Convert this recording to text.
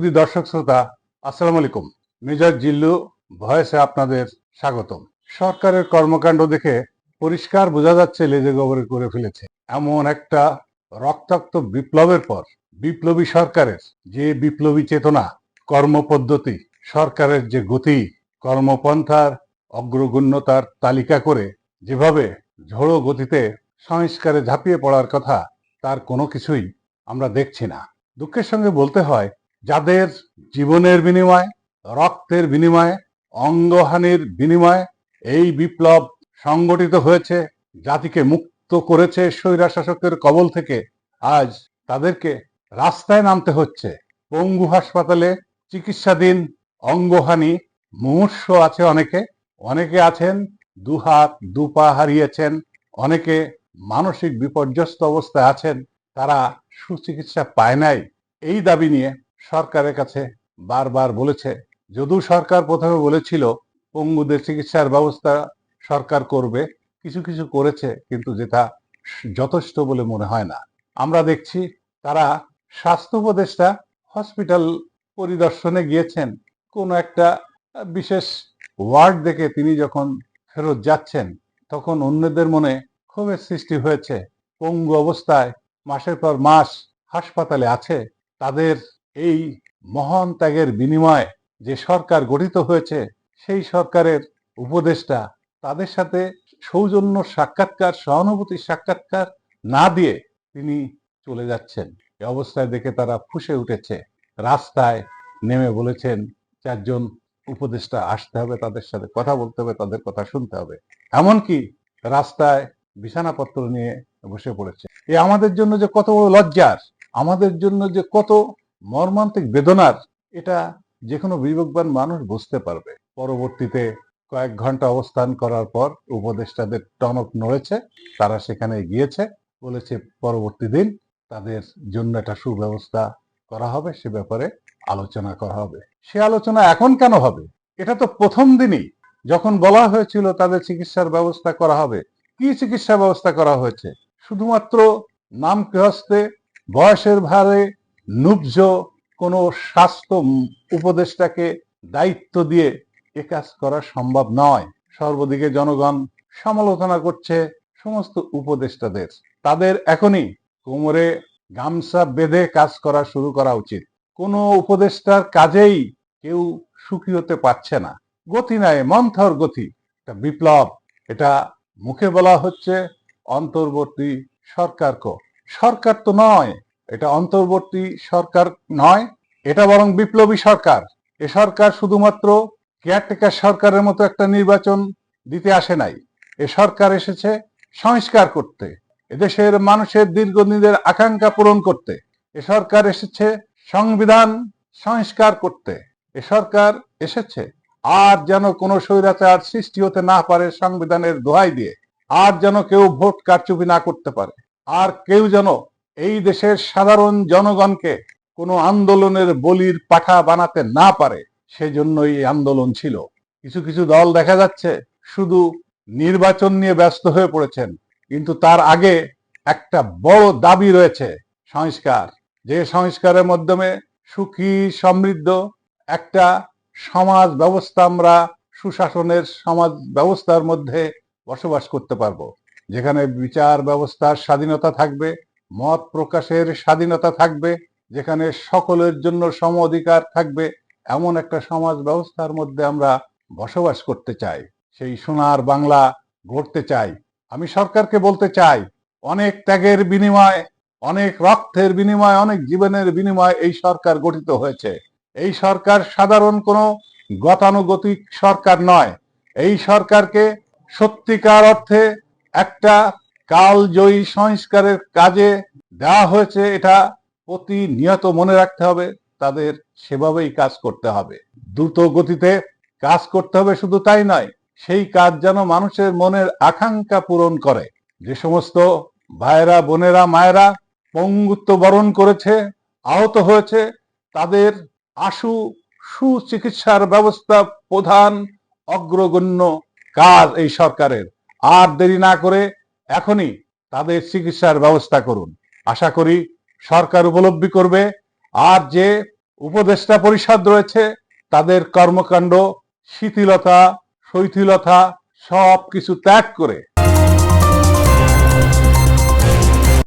সুদী দর্শক শ্রোতা, আসসালামু আলাইকুম। মেজর জিল্লু, ভয়েসে আপনাদের স্বাগতম। সরকারের কর্মকাণ্ড দেখে পরিষ্কার বোঝা যাচ্ছে লেজে গোবরে করে ফেলেছে। এমন একটা রক্তাক্ত বিপ্লবের পর বিপ্লবী সরকারের যে বিপ্লবী চেতনা, কর্মপদ্ধতি, সরকারের যে গতি, কর্মপন্থার অগ্রগণ্যতার তালিকা করে যেভাবে ঝোড়ো গতিতে সংস্কারে ঝাঁপিয়ে পড়ার কথা, তার কোনো কিছুই আমরা দেখছি না। দুঃখের সঙ্গে বলতে হয় যাদের জীবনের বিনিময়, রক্তের বিনিময়ে, অঙ্গহানির বিনিময়ে এই বিপ্লব সংগঠিত হয়েছে, জাতিকে মুক্ত করেছে স্বৈরা শাসকের কবল থেকে, আজ তাদেরকে রাস্তায় নামতে হচ্ছে। পঙ্গু হাসপাতালে চিকিৎসাধীন অঙ্গহানি মুমূর্ষ আছে অনেকে। অনেকে আছেন দু হাত দু পা হারিয়েছেন। অনেকে মানসিক বিপর্যস্ত অবস্থায় আছেন, তারা সুচিকিৎসা পায় নাই। এই দাবি নিয়ে সরকারের কাছে বারবার বলেছে, যদিও সরকার প্রথমে বলেছিল পঙ্গুদের চিকিৎসার ব্যবস্থা সরকার করবে, কিছু কিছু করেছে, কিন্তু যেটা যথেষ্ট বলে মনে হয় না। আমরা দেখছি তারা স্বাস্থ্য উপদেষ্টা হসপিটাল পরিদর্শনে গিয়েছেন, কোনো একটা বিশেষ ওয়ার্ড দেখে তিনি যখন ফেরত যাচ্ছেন, তখন অন্যদের মনে ক্ষোভের সৃষ্টি হয়েছে। পঙ্গু অবস্থায় মাসের পর মাস হাসপাতালে আছে, তাদের এই মহান ত্যাগের বিনিময়ে যে সরকার গঠিত হয়েছে, সেই সরকারের উপদেষ্টা তাদের সাথে সৌজন্য সাক্ষাৎকার সহানুভূতির সাক্ষাৎকার না দিয়ে তিনি চলে যাচ্ছেন। এ অবস্থায় দেখে তারা ফুসে উঠেছে। রাস্তায় নেমে বলেছেন, চারজন উপদেষ্টা আসতে হবে, তাদের সাথে কথা বলতে হবে, তাদের কথা শুনতে হবে। এমনকি রাস্তায় বিছানাপত্র নিয়ে বসে পড়েছে। এ আমাদের জন্য যে কত লজ্জার, আমাদের জন্য যে কত মর্মান্তিক বেদনার এটা যে কোনো বিবেকবান মানুষ বুঝতে পারবে। পরবর্তীতে কয়েক ঘণ্টা অবস্থান করার পর উপদেষ্টাদের টনক নড়েছে, তারা সেখানে গিয়েছে, বলেছে পরবর্তী দিন তাদের জন্য একটা সুব্যবস্থা করা হবে, সে ব্যাপারে আলোচনা করা হবে। সে আলোচনা এখন কেন হবে? এটা তো প্রথম দিনই। যখন বলা হয়েছিল তাদের চিকিৎসার ব্যবস্থা করা হবে, কি চিকিৎসা ব্যবস্থা করা হয়েছে? শুধুমাত্র নাম হস্তে বয়সের ভারে নুব্জ কোনো স্বাস্থ্য উপদেষ্টাকে দায়িত্ব দিয়ে এ কাজ করা সম্ভব নয়। সর্বদিকে জনগণ সমালোচনা করছে সমস্ত উপদেষ্টাদের। তাদের এখনই কোমরে গামছা বেঁধে কাজ করা শুরু করা উচিত। কোনো উপদেষ্টার কাজেই কেউ সুখী হতে পারছে না। গতি নাই মন্থর গতি। এটা বিপ্লব, এটা মুখে বলা হচ্ছে অন্তর্বর্তী সরকার কো সরকার তো নয় এটা অন্তর্বর্তী সরকার নয়, এটা বরং বিপ্লবী সরকার। এ সরকার শুধুমাত্র কেয়ারটেকার সরকারের মতো একটা নির্বাচন দিতে আসে নাই। এ সরকার এসেছে সংস্কার করতে এদেশের মানুষের দীর্ঘদিনের আকাঙ্ক্ষা পূরণ করতে, এ সরকার এসেছে সংবিধান সংস্কার করতে, এ সরকার এসেছে আর যেন কোনো স্বৈরাচার সৃষ্টি হতে না পারে সংবিধানের দোহাই দিয়ে, আর যেন কেউ ভোট কারচুপি না করতে পারে, আর কেউ যেন এই দেশের সাধারণ জনগণকে কোনো আন্দোলনের বলির পাঠা বানাতে না পারে, সেজন্যই এই আন্দোলন ছিল। কিছু কিছু দল দেখা যাচ্ছে শুধু নির্বাচন নিয়ে ব্যস্ত হয়ে পড়েছেন, কিন্তু তার আগে একটা বড় দাবি রয়েছে সংস্কার। যে সংস্কারের মাধ্যমে সুখী, সমৃদ্ধ একটা সমাজ ব্যবস্থা আমরা সুশাসনের সমাজ ব্যবস্থার মধ্যে বসবাস করতে পারব, যেখানে বিচার ব্যবস্থার স্বাধীনতা থাকবে মত প্রকাশের স্বাধীনতা থাকবে, যেখানে সকলের জন্য সম অধিকার থাকবে, এমন একটা সমাজ ব্যবস্থার মধ্যে আমরা বসবাস করতে চাই। সেই সোনার বাংলা গড়তে চাই। আমি সরকারকে বলতে চাই, অনেক ত্যাগের বিনিময়, অনেক রক্তের বিনিময়, অনেক জীবনের বিনিময় এই সরকার গঠিত হয়েছে। এই সরকার সাধারণ কোনো গতানুগতিক সরকার নয়। এই সরকারকে সত্যিকার অর্থে একটা কালজয়ী সংস্কারের কাজে দেওয়া হয়েছে, এটা প্রতিনিয়ত মনে রাখতে হবে, তাদের সেভাবেই কাজ করতে হবে। দ্রুত গতিতে কাজ করতে হবে শুধু তাই নয়, সেই কাজ যেন মানুষের মনের আকাঙ্ক্ষা পূরণ করে। যে সমস্ত ভাইয়েরা, বোনেরা, মায়েরা পঙ্গুত্ব বরণ করেছে, আহত হয়েছে, তাদের আশু সুচিকিৎসার ব্যবস্থা প্রধান অগ্রগণ্য কাজ এই সরকারের। আর দেরি না করে এখনই তাদের চিকিৎসার ব্যবস্থা করুন। আশা করি সরকার উপলব্ধি করবে। আর যে উপদেষ্টা পরিষদ রয়েছে, তাদের কর্মকাণ্ড, শিথিলতা, শৈথিলতা সব কিছু ত্যাগ করে